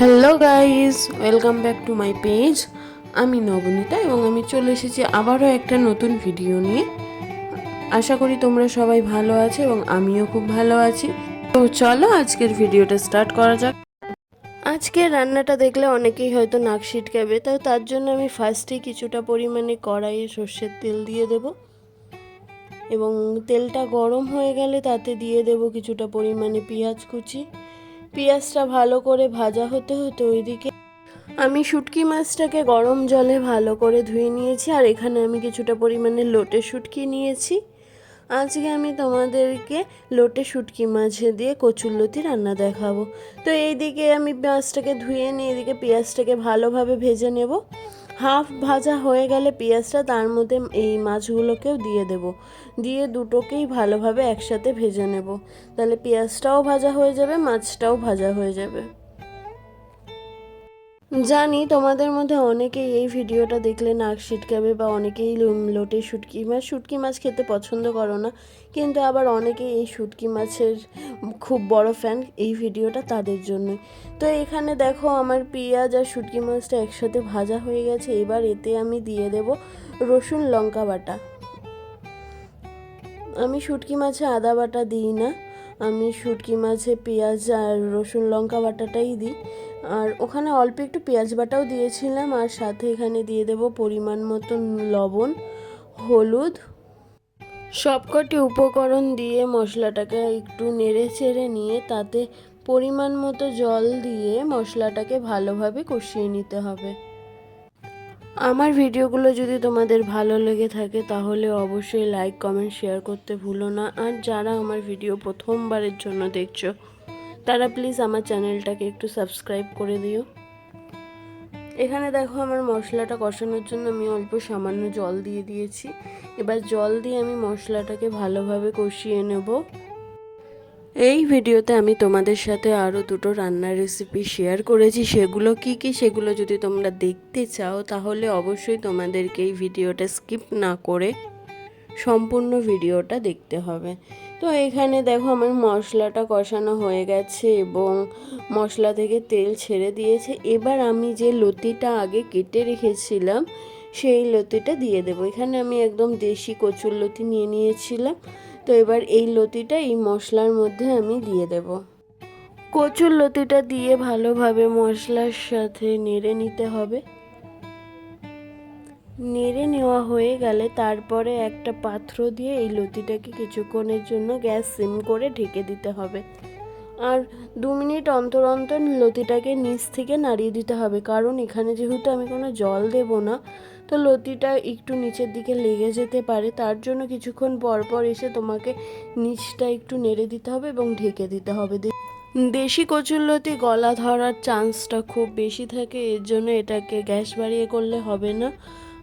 Hello guys welcome back to my page আমি নবনীতা এবং আমি চলে এসেছি আবারও একটা নতুন ভিডিও নিয়ে। আশা করি তোমরা সবাই ভালো আছো এবং আমিও খুব ভালো আছি। তো চলো আজকের ভিডিওটা স্টার্ট করা যাক। আজকে রান্নাটা দেখলে অনেকেই হয়তো নাক ছিটকাবে তাই তার জন্য আমি ফার্স্টেই কিছুটা পরিমাণে কড়াইয়ে সর্ষের তেল দিয়ে দেব। এবং তেলটা গরম হয়ে গেলে তাতে দিয়ে দেব কিছুটা পরিমাণে পেঁয়াজ কুচি। পেঁয়াজটা ভালো করে ভাজা হতে হতে ওইদিকে আমি শুটকি মাছটাকে গরম জলে ভালো করে ধুয়ে নিয়েছি, আর এখানে আমি কিছুটা পরিমাণে লোটে শুটকি নিয়েছি। আজকে আমি তোমাদেরকে লোটে শুটকি মাছ দিয়ে কচুরলতি রান্না দেখাবো। তো এইদিকে আমি মাছটাকে ধুয়ে নিয়ে এদিকে পেঁয়াজটাকে ভালোভাবে ভেজে নেব। হাফ ভাজা হয়ে গেলে পেঁয়াজটা তার মধ্যে এই মাছগুলোকেও দিয়ে দেব। দিয়ে দুটোকেই ভালোভাবে একসাথে ভেজে নেব। তাহলে পেঁয়াজটাও ভাজা হয়ে যাবে, মাছটাও ভাজা হয়ে যাবে। জানি তোমাদের মধ্যে অনেকেই এই ভিডিওটা দেখলে নাক ছিটকাবে বা অনেকেই লোটে শুটকি মাছ শুটকি মাছ খেতে পছন্দ করো না, কিন্তু আবার অনেকেই এই শুটকি মাছের খুব বড় ফ্যান এই ভিডিওটা তাদের জন্যই তো এখানে দেখো আমার পেঁয়াজ আর শুটকি মাছটা একসাথে ভাজা হয়ে গেছে, এবার এতে আমি দিয়ে দেব রসুন লঙ্কা বাটা। আমি শুটকি মাছে আদা বাটা দিই না। আমি শুটকি মাছে পেঁয়াজ আর রসুন লঙ্কা বাটাটাই দিই। আর ওখানে অল্প একটু পেঁয়াজ বাটাও দিয়েছিলাম, আর সাথে এখানে দিয়ে দেব পরিমাণ মতন লবণ, হলুদ। সবকটি উপকরণ দিয়ে মশলাটাকে একটু নেড়ে চেড়ে নিয়ে তাতে পরিমাণ মতো জল দিয়ে মশলাটাকে ভালোভাবে কষিয়ে নিতে হবে। আমার ভিডিওগুলো যদি তোমাদের ভালো লেগে থাকে, তাহলে অবশ্যই লাইক কমেন্ট শেয়ার করতে ভুলো না। আর যারা আমার ভিডিও প্রথমবারের জন্য দেখছ, তারা প্লিজ আমার চ্যানেলটাকে একটু সাবস্ক্রাইব করে দিও। এখানে দেখো আমার মশলাটা কষানোর জন্য আমি অল্প সামান্য জল দিয়ে দিয়েছি। এবার জল দিয়ে আমি মশলাটাকে ভালোভাবে কষিয়ে নেব। এই ভিডিওতে আমি তোমাদের সাথে আরও দুটো রান্নার রেসিপি শেয়ার করেছি। সেগুলো কি কি? সেগুলো যদি তোমরা দেখতে চাও, তাহলে অবশ্যই তোমাদেরকে এই ভিডিওটা স্কিপ না করে সম্পূর্ণ ভিডিওটা দেখতে হবে। তো এখানে দেখো আমার মশলাটা কষানো হয়ে গেছে এবং মশলা থেকে তেল ছেড়ে দিয়েছে। এবার আমি যে লতিটা আগে কেটে রেখেছিলাম, সেই লতিটা দিয়ে দেবো। এখানে আমি একদম দেশি কচুর লতি নিয়ে নিয়েছিলাম। তো এবার এই লতিটা এই মশলার মধ্যে আমি দিয়ে দেব। কচুর লতিটা দিয়ে ভালোভাবে মশলার সাথে নেড়ে নিতে হবে। নেড়ে নেওয়া হয়ে গেলে তারপরে একটা পাত্র দিয়ে এই লতিটাকে কিছুক্ষণের জন্য গ্যাস সিম করে ঢেকে দিতে হবে। আর দু মিনিট অন্তর অন্তর লতিটাকে নিচ থেকে নাড়িয়ে দিতে হবে। কারণ এখানে যেহেতু আমি কোনো জল দেব না, তো লতিটা একটু নিচের দিকে লেগে যেতে পারে। তার জন্য কিছুক্ষণ পর পর এসে তোমাকে নিচটা একটু নেড়ে দিতে হবে এবং ঢেকে দিতে হবে। দেশি কচুরলতি গলা ধরার চান্সটা খুব বেশি থাকে, এর জন্য এটাকে গ্যাস বাড়িয়ে করলে হবে না।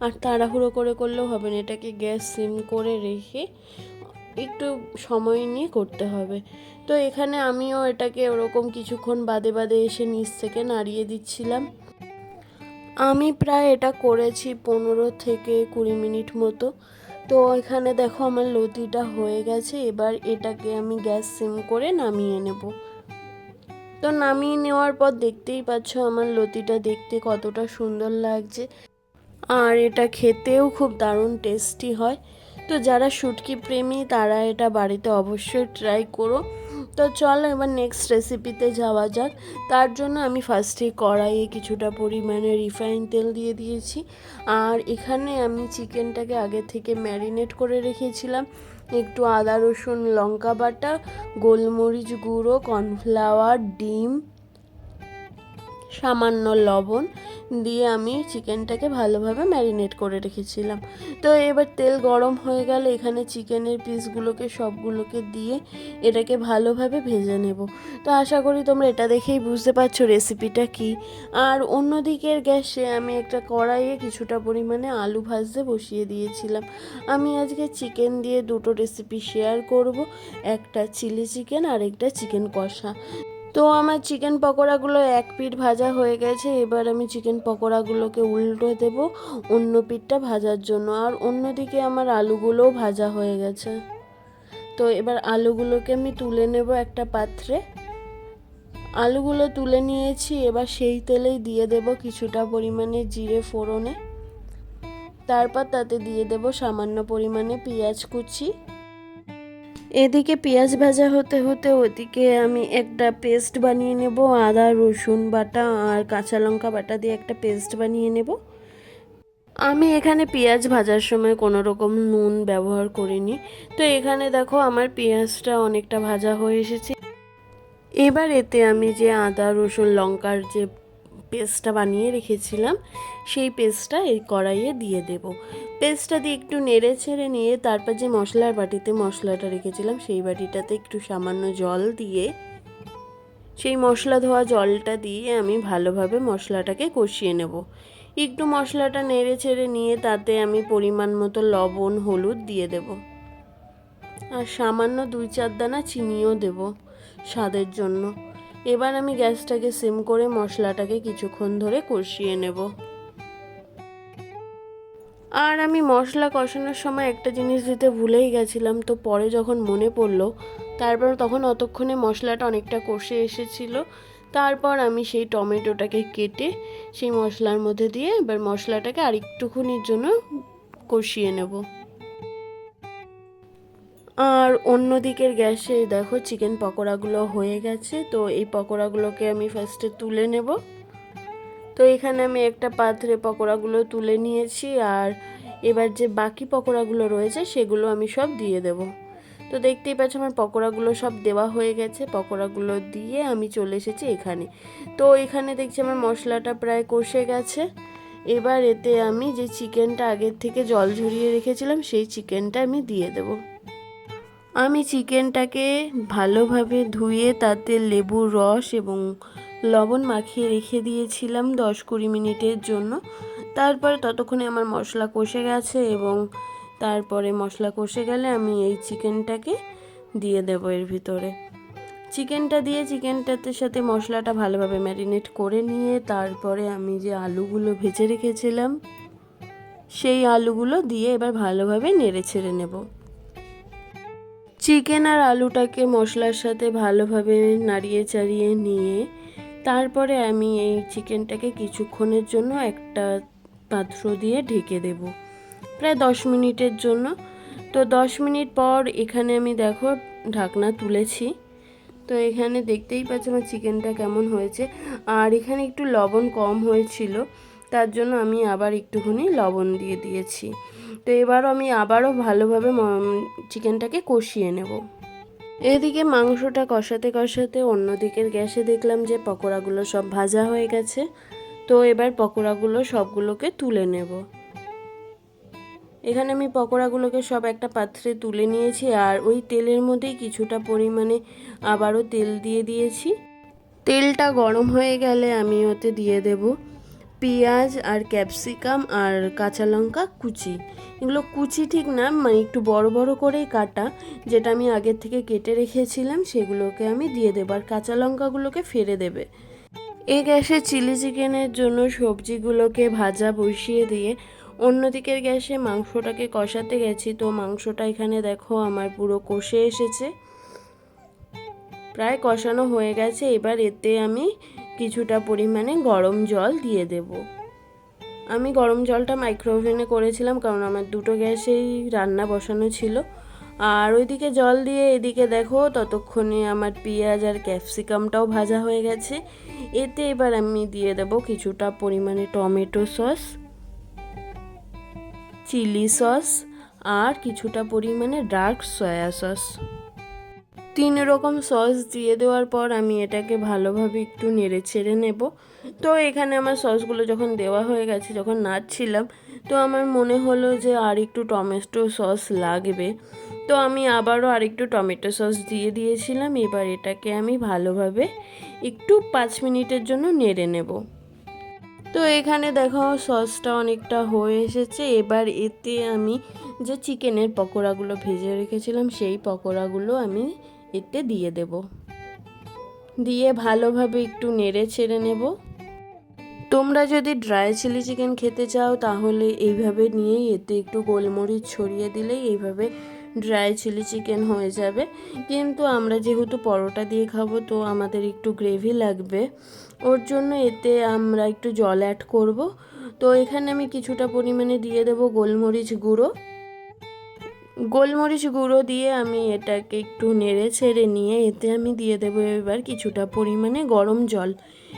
আর তাড়াহুড়ো করে করলেও হবে না, এটাকে গ্যাস সিম করে রেখে একটু সময় নিয়ে করতে হবে। তো এখানে আমিও এটাকে ওরকম কিছুক্ষণ বাদে বাদে এসে নিচ থেকে নাড়িয়ে দিচ্ছিলাম। আমি প্রায় এটা করেছি পনেরো থেকে কুড়ি মিনিট মতো। তো এখানে দেখো আমার লতিটা হয়ে গেছে, এবার এটাকে আমি গ্যাস সিম করে নামিয়ে নেব। তো নামিয়ে নেওয়ার পর দেখতেই পাচ্ছ আমার লতিটা দেখতে কতটা সুন্দর লাগছে। আর এটা খেতেও খুব দারুণ টেস্টি হয়। তো যারা শুটকি প্রেমী, তারা এটা বাড়িতে অবশ্যই ট্রাই করো। তো চল এবার নেক্সট রেসিপিতে যাওয়া যাক। তার জন্য আমি ফার্স্টে কড়াইয়ে কিছুটা পরিমাণে রিফাইন তেল দিয়ে দিয়েছি। আর এখানে আমি চিকেনটাকে আগে থেকে ম্যারিনেট করে রেখেছিলাম। একটু আদা, রসুন, লঙ্কা বাটা, গোলমরিচ গুঁড়ো কর্নফ্লাওয়ার ডিম সামান্য লবণ দিয়ে আমি চিকেনটাকে ভালোভাবে ম্যারিনেট করে রেখেছিলাম। তো এবার তেল গরম হয়ে গেলে এখানে চিকেনের পিসগুলোকে সবগুলোকে দিয়ে এটাকে ভালোভাবে ভেজে নেব। তো আশা করি তোমরা এটা দেখেই বুঝতে পারছ রেসিপিটা কি। আর অন্যদিকের গ্যাসে আমি একটা কড়াইয়ে কিছুটা পরিমাণে আলু ভাজতে বসিয়ে দিয়েছিলাম। আমি আজকে চিকেন দিয়ে দুটো রেসিপি শেয়ার করব, একটা চিলি চিকেন আর একটা চিকেন কষা। তো আমার চিকেন পকোড়াগুলো এক পিঠ ভাজা হয়ে গেছে, এবার আমি চিকেন পকোড়াগুলোকে উল্টো দেব অন্য পিঠটা ভাজার জন্য, আর অন্যদিকে আমার আলুগুলোও ভাজা হয়ে গেছে। তো এবার আলুগুলোকে আমি তুলে নেব একটা পাত্রে। আলুগুলো তুলে নিয়েছি, এবার সেই তেলেই দিয়ে দেব কিছুটা পরিমাণে জিরে ফোড়নে। তারপর তাতে দিয়ে দেব সামান্য পরিমাণে পেঁয়াজ কুচি। এদিকে পেঁয়াজ ভাজা হতে হতে ওদিকে আমি একটা পেস্ট বানিয়ে নেব, আদা, রসুন বাটা আর কাঁচা লঙ্কা বাটা দিয়ে একটা পেস্ট বানিয়ে নেব। আমি এখানে পেঁয়াজ ভাজার সময় কোনো রকম নুন ব্যবহার করিনি। তো এখানে দেখো আমার পেঁয়াজটা অনেকটা ভাজা হয়ে এসেছে। এবার এতে আমি যে আদা, রসুন, লঙ্কার যে পেস্টটা বানিয়ে রেখেছিলাম, সেই পেস্টটা এই কড়াইয়ে দিয়ে দেব। পেস্টটা দিয়ে একটু নেড়ে ছেড়ে নিয়ে তারপর যে মশলার বাটিতে মশলাটা রেখেছিলাম, সেই বাটিটাতে একটু সামান্য জল দিয়ে, সেই মশলা ধোয়া জলটা দিয়ে আমি ভালোভাবে মশলাটাকে কষিয়ে নেব। একটু মশলাটা নেড়ে ছেড়ে নিয়ে তাতে আমি পরিমাণ মতো লবণ, হলুদ দিয়ে দেব। আর সামান্য দুই চার দানা চিনিও দেব স্বাদের জন্য। এবার আমি গ্যাসটাকে সিম করে মশলাটাকে কিছুক্ষণ ধরে কষিয়ে নেব। আর আমি মশলা কষানোর সময় একটা জিনিস দিতে ভুলেই গেছিলাম, তো পরে যখন মনে পড়ল, তারপর তখন অতক্ষণে মশলাটা অনেকটা কষে এসেছিল। তারপর আমি সেই টমেটোটাকে কেটে সেই মশলার মধ্যে দিয়ে এবার মশলাটাকে আরেকটুখানির জন্য কষিয়ে নেব। আর অন্য দিকের গ্যাসে দেখো চিকেন পকোড়াগুলো হয়ে গেছে, তো এই পকোড়াগুলোকে আমি ফার্স্টে তুলে নেব। তো এখানে আমি একটা পাত্রে পকোড়াগুলো তুলে নিয়েছি আর এবার যে বাকি পকোড়াগুলো রয়েছে সেগুলো আমি সব দিয়ে দেব। তো দেখতেই পাচ্ছ আমার পকোড়াগুলো সব দেওয়া হয়ে গেছে, পকোড়াগুলো দিয়ে আমি চলে এসেছি এখানে। তো এখানে দেখছি আমার মশলাটা প্রায় কষে গেছে। এবার এতে আমি যে চিকেনটা আগের থেকে জল ঝরিয়ে রেখেছিলাম, সেই চিকেনটা আমি দিয়ে দেবো। আমি চিকেনটাকে ভালোভাবে ধুয়ে তাতে লেবুর রস এবং লবণ মাখিয়ে রেখে দিয়েছিলাম দশ কুড়ি মিনিটের জন্য। তারপরে ততক্ষণে আমার মশলা কষে গেছে এবং তারপরে মশলা কষে গেলে আমি এই চিকেনটাকে দিয়ে দেবো এর ভিতরে। চিকেনটা দিয়ে চিকেনটাতে সাথে মশলাটা ভালোভাবে ম্যারিনেট করে নিয়ে তারপরে আমি যে আলুগুলো ভেজে রেখেছিলাম, সেই আলুগুলো দিয়ে এবার ভালোভাবে নেড়ে ছেড়ে নেব। চিকেন আর আলুটাকে মশলার সাথে ভালোভাবে নাড়িয়ে চাড়িয়ে নিয়ে তারপরে আমি এই চিকেনটাকে কিছুক্ষণের জন্য একটা পাত্র দিয়ে ঢেকে দেব। প্রায় দশ মিনিটের জন্য। তো দশ মিনিট পর এখানে আমি দেখো ঢাকনা তুলেছি। তো এখানে দেখতেই পাচ্ছি আমার চিকেনটা কেমন হয়েছে। আর এখানে একটু লবণ কম হয়েছিল। তার জন্য আমি আবার একটুখানি লবণ দিয়ে দিয়েছি। তো এবারও আমি আবারও ভালোভাবে চিকেনটাকে কষিয়ে নেব। এদিকে মাংসটা কষাতে কষাতে অন্যদিকের গ্যাসে দেখলাম যে পকোড়াগুলো সব ভাজা হয়ে গেছে। তো এবার পকোড়াগুলো সবগুলোকে তুলে নেব। এখানে আমি পকোড়াগুলোকে সব একটা পাত্রে তুলে নিয়েছি আর ওই তেলের মধ্যেই কিছুটা পরিমাণে আবারও তেল দিয়ে দিয়েছি। তেলটা গরম হয়ে গেলে আমি ওতে দিয়ে দেবো। পেঁয়াজ আর ক্যাপসিকাম আর কাঁচা লঙ্কা কুচি। এগুলো কুচি ঠিক না মানে একটু বড় বড় করেই কাটা। যেটা আমি আগের থেকে কেটে রেখেছিলাম, সেগুলোকে আমি দিয়ে দেবো আর কাঁচা লঙ্কাগুলোকে ফেলে দেবে। এ গ্যাসে চিলি চিকেনের জন্য সবজিগুলোকে ভাজা বসিয়ে দিয়ে অন্যদিকের গ্যাসে মাংসটাকে কষাতে গেছি। তো মাংসটা এখানে দেখো আমার পুরো কষে এসেছে। প্রায় কষানো হয়ে গেছে। এবার এতে আমি কিছুটা পরিমাণে গরম জল দিয়ে দেব। আমি গরম জলটা মাইক্রোওভেনে করেছিলাম কারণ আমার দুটো গ্যাসেই রান্না বসানো ছিল। আর ওইদিকে জল দিয়ে এদিকে দেখো ততক্ষণে আমার পেঁয়াজ আর ক্যাপসিকামটাও ভাজা হয়ে গেছে। এতে এবার আমি দিয়ে দেব কিছুটা পরিমাণে টমেটো সস, চিলি সস আর কিছুটা পরিমাণে ডার্ক সয়া সস তিন রকম সস দিয়ে দেওয়ার পর আমি এটাকে ভালোভাবে একটু নেড়ে ছেড়ে নেব। তো এখানে আমার সসগুলো যখন দেওয়া হয়ে গেছে, যখন নাড়ছিলাম, তো আমার মনে হলো যে আর একটু টমেটো সস লাগবে। তো আমি আবারও আরেকটু টমেটো সস দিয়ে দিয়েছিলাম, এবার এটাকে আমি ভালোভাবে একটু পাঁচ মিনিটের জন্য নেড়ে নেব। তো এখানে দেখো সসটা অনেকটা হয়ে এসেছে। এবার এতে আমি যে চিকেনের পকোড়াগুলো ভেজে রেখেছিলাম, সেই পকোড়াগুলো আমি এতে দিয়ে দেব। দিয়ে ভালোভাবে একটু নেড়ে ছেড়ে নেব। তোমরা যদি ড্রাই চিলি চিকেন খেতে চাও, তাহলে এইভাবে নিয়েই এতে একটু গোলমরিচ ছড়িয়ে দিলেই এইভাবে ড্রাই চিলি চিকেন হয়ে যাবে। কিন্তু আমরা যেহেতু পরোটা দিয়ে খাব, তো আমাদের একটু গ্রেভি লাগবে। ওর জন্য এতে আমরা একটু জল অ্যাড করব। তো এখানে আমি কিছুটা পরিমাণে দিয়ে দেবো গোলমরিচ গুঁড়ো। গোলমরিচ গুঁড়ো দিয়ে আমি এটাকে একটু নেড়ে ছেড়ে নিয়ে এতে আমি দিয়ে দেবো এবার কিছুটা পরিমাণে গরম জল।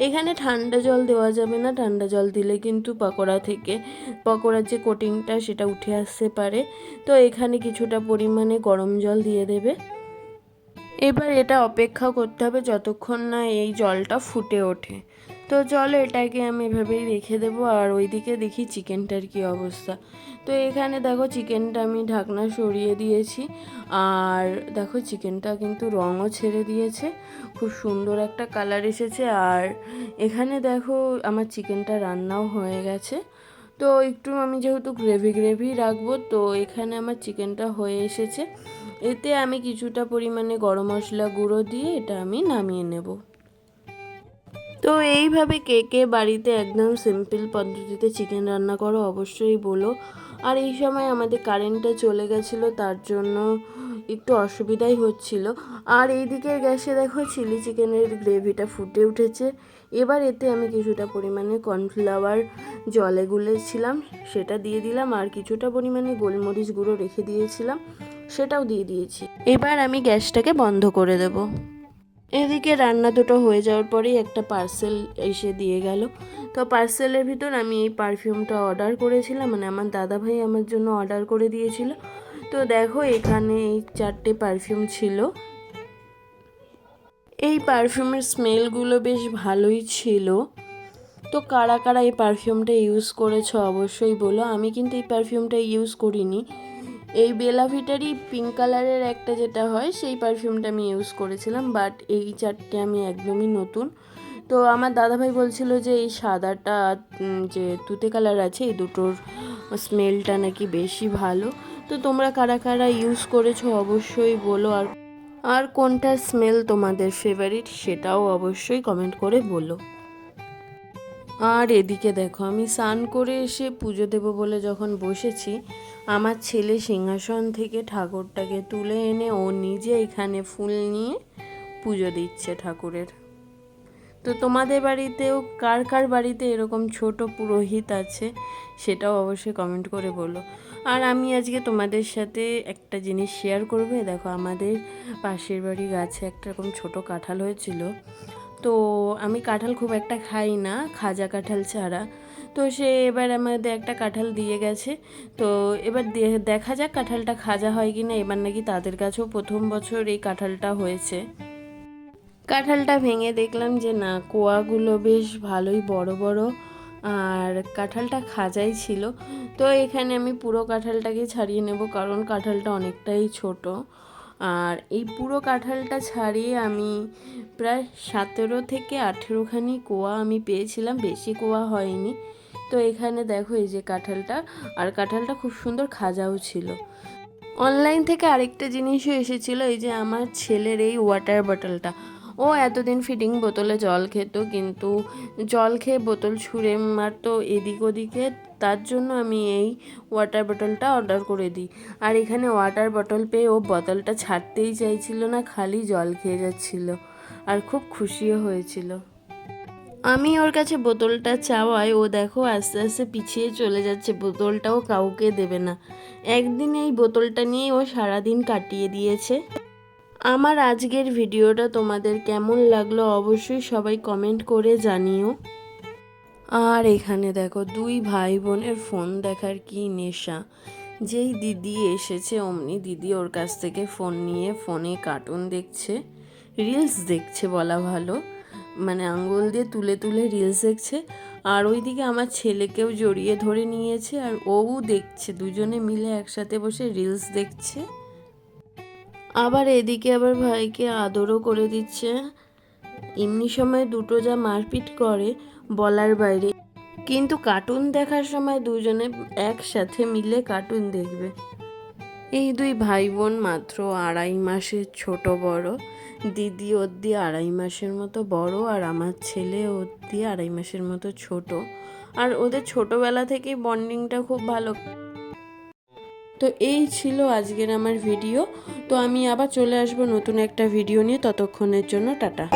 এখানে ঠান্ডা জল দেওয়া যাবে না, ঠান্ডা জল দিলে কিন্তু পকোড়া থেকে, পকোড়ার যে কোটিংটা সেটা উঠে আসতে পারে। তো এখানে কিছুটা পরিমাণে গরম জল দিয়ে দেবে। এবার এটা অপেক্ষা করতে হবে যতক্ষণ না এই জলটা ফুটে ওঠে। তো চলো এটাকে আমি এভাবেই রেখে দেবো আর ওইদিকে দেখি চিকেনটার কি অবস্থা। তো এখানে দেখো চিকেনটা আমি ঢাকনা সরিয়ে দিয়েছি আর দেখো চিকেনটা কিন্তু রঙও ছেড়ে দিয়েছে, খুব সুন্দর একটা কালার এসেছে আর এখানে দেখো আমার চিকেনটা রান্নাও হয়ে গেছে। তো একটু আমি যেহেতু গ্রেভি গ্রেভি রাখব তো এখানে আমার চিকেনটা হয়ে এসেছে, এতে আমি কিছুটা পরিমাণে গরম মশলা গুঁড়ো দিয়ে এটা আমি নামিয়ে নেব। তো এইভাবে কে কে বাড়িতে একদম সিম্পল পদ্ধতিতে চিকেন রান্না করো অবশ্যই বলো। আর এই সময় আমাদের কারেন্টটা চলে গেছিল, তার জন্য একটু অসুবিধাই হচ্ছিল। আর এই দিকের গ্যাসে দেখো চিলি চিকেনের গ্রেভিটা ফুটে উঠেছে। এবার এতে আমি কিছুটা পরিমাণে কর্নফ্লাওয়ার জলে গুলেছিলাম, সেটা দিয়ে দিলাম আর কিছুটা পরিমাণে গোলমরিচ গুঁড়ো রেখে দিয়েছিলাম, সেটাও দিয়ে দিয়েছি। এবার আমি গ্যাসটাকে বন্ধ করে দেবো। এদিকে রান্না দুটো হয়ে যাওয়ার পরেই একটা পার্সেল এসে দিয়ে গেল। তো পার্সেলের ভিতর আমি এই পারফিউমটা অর্ডার করেছিলাম মানে আমার দাদা ভাই আমার জন্য অর্ডার করে দিয়েছিল। তো দেখো, এখানে এই চারটে পারফিউম ছিল। এই পারফিউমের স্মেলগুলো বেশ ভালোই ছিল। তো কারা কারা এই পারফিউমটা ইউজ করেছ অবশ্যই বলো। আমি কিন্তু এই পারফিউমটা ইউজ করিনি। এই বেলাভিটারই পিঙ্ক কালারের একটা যেটা হয়, সেই পারফিউমটা আমি ইউজ করেছিলাম বাট এই চারটে আমি একদমই নতুন। তো আমার দাদাভাই বলছিল যে এই সাদাটা যে তুতে কালার আছে, এই দুটোর স্মেলটা নাকি বেশি ভালো। তো তোমরা কারা কারা ইউজ করেছ অবশ্যই বলো, আর আর কোনটার স্মেল তোমাদের ফেভারিট সেটাও অবশ্যই কমেন্ট করে বলো। আর এদিকে দেখো, আমি স্নান করে এসে পুজো দেবো বলে যখন বসেছি আমার ছেলে সিংহাসন থেকে ঠাকুরটাকে তুলে এনে ও নিজে এখানে ফুল নিয়ে পুজো দিচ্ছে ঠাকুরের। তো তোমাদের বাড়িতেও কার কার বাড়িতে এরকম ছোট পুরোহিত আছে সেটাও অবশ্যই কমেন্ট করে বলো। আর আমি আজকে তোমাদের সাথে একটা জিনিস শেয়ার করবে। দেখো, আমাদের পাশের বাড়ি গাছে একটা রকম ছোট কাঁঠাল হয়েছিল। তো আমি কাঁঠাল খুব একটা খাই না, খাজা কাঁঠাল ছাড়া। তো সে এবার আমাদের একটা কাঁঠাল দিয়ে গেছে। তো এবার দেখা যাক কাঁঠালটা খাজা হয় কি না এবার নাকি তাদের কাছেও প্রথম বছর এই কাঁঠালটা হয়েছে। কাঁঠালটা ভেঙে দেখলাম যে না, কোয়াগুলো বেশ ভালোই বড় বড়। আর কাঁঠালটা খাজাই ছিল। তো এখানে আমি পুরো কাঁঠালটাকে ছাড়িয়ে নেব কারণ কাঁঠালটা অনেকটাই ছোট। আর এই পুরো কাঁঠালটা ছাড়িয়ে আমি প্রায় সতেরো থেকে আঠেরোখানি কোয়া আমি পেয়েছিলাম। বেশি কোয়া হয়নি। তো এখানে দেখো এই যে কাঁঠালটা, আর কাঁঠালটা খুব সুন্দর খাজাও ছিল। অনলাইন থেকে আরেকটা জিনিসও এসেছিল, এই যে আমার ছেলের এই ওয়াটার বটলটা ও এতদিন ফিটিং বোতলে জল খেত, কিন্তু জল খেয়ে বোতল ছুঁড়ে মারতো এদিক ওদিকে, তার জন্য আমি এই ওয়াটার বটলটা অর্ডার করে দিই। আর এখানে ওয়াটার বটল পেয়ে ও বোতলটা ছাড়তেই চাইছিল না, খালি জল খেয়ে যাচ্ছিল। আর খুব খুশিও হয়েছিল। আমি ওর কাছে বোতলটা চাওয়াই ও দেখো আস্তে আস্তে পিছিয়ে চলে যাচ্ছে, বোতলটাও কাউকে দেবে না। একদিন এই বোতলটা নিয়েই ও সারাদিন কাটিয়ে দিয়েছে। আমার আজকের ভিডিওটা তোমাদের কেমন লাগল অবশ্যই সবাই কমেন্ট করে জানিও। আর এখানে দেখো, দুই ভাই বোনের ফোন দেখার কি নেশা। যেই দিদি এসেছে, অমনি দিদি ওর কাছ থেকে ফোন নিয়ে ফোনে কার্টুন দেখছে রিলস দেখছে বলা ভালো। মানে আঙ্গুল দিয়ে তুলে তুলে রিলস দেখছে। আর ওইদিকে আমার ছেলেকেও জড়িয়ে ধরে নিয়েছে আর ও দেখছে, দুজনে মিলে একসাথে বসে রিলস দেখছে। আবার এদিকে আবার ভাইকে আদরও করে দিচ্ছে। এমনি সময় দুটো যা মারপিট করে বলার বাইরে। কিন্তু কার্টুন দেখার সময় দুজনে একসাথে মিলে কার্টুন দেখবে। এই দুই ভাই বোন মাত্র আড়াই মাসের ছোট বড়। দিদি ওর আড়াই মাসের মতো বড় আর আমার ছেলে ওর আড়াই মাসের মতো ছোট। আর ওদের ছোটবেলা থেকেই বন্ডিংটা খুব ভালো। তো এই ছিল আজকের আমার ভিডিও। তো আমি আবার চলে আসব নতুন একটা ভিডিও নিয়ে। ততক্ষণের জন্য টাটা।